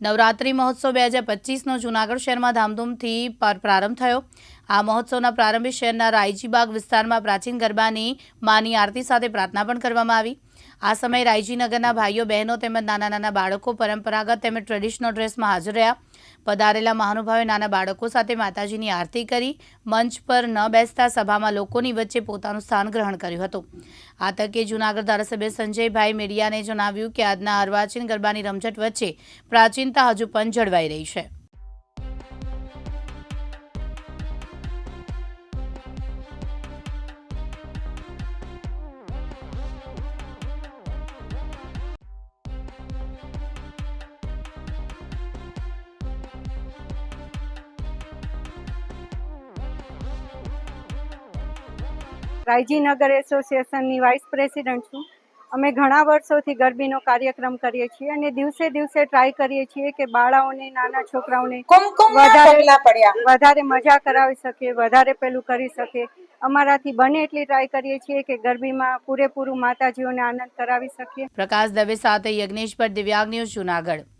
નવરાત્રિ મહોત્સવ બે હજાર પચીસનો જૂનાગઢ શહેરમાં ધામધૂમથી પ્રારંભ થયો. આ મહોત્સવના પ્રારંભે શહેરના રાયજીબાગ વિસ્તારમાં પ્રાચીન ગરબાની માની આરતી સાથે પ્રાર્થના પણ કરવામાં આવી. આ સમયે રાયજીનગરના ભાઈઓ બહેનો તેમજ નાના નાના બાળકો પરંપરાગત તેમજ ટ્રેડિશનલ ડ્રેસમાં હાજર રહ્યા. પધારેલા મહાનુભાવે નાના બાળકો સાથે માતાજીની આરતી કરી, મંચ પર ન બેસતા સભામાં લોકોની વચ્ચે પોતાનું સ્થાન ગ્રહણ કર્યું હતું. આ તકે જૂનાગઢ ધારાસભ્ય સંજયભાઈ મેડિયાને જણાવ્યું કે આજના અર્વાચીન ગરબાની રમઝટ વચ્ચે પ્રાચીનતા હજુ પણ જળવાઈ રહી છે. રાયજીનગર એસોસિએશનની વાઇસ પ્રેસિડન્ટ છું. અમે ઘણા વર્ષોથી ગરબીનો કાર્યક્રમ કરીએ છીએ અને દિવસે દિવસે ટ્રાય કરીએ છીએ કે બાળાઓને નાના છોકરાઓને વધારે- પડ્યા. વધારે મજા કરાવી શકીએ વધારે પેલું કરી શકીએ અમારાથી બને એટલી ટ્રાય કરીએ છીએ કે ગરબીમાં પૂરેપૂરું માતાજીઓને આનંદ કરાવી શકીએ. પ્રકાશ દવે સાથે યજ્ઞેશ પર દિવ્યાંગ ન્યૂઝ જૂનાગઢ.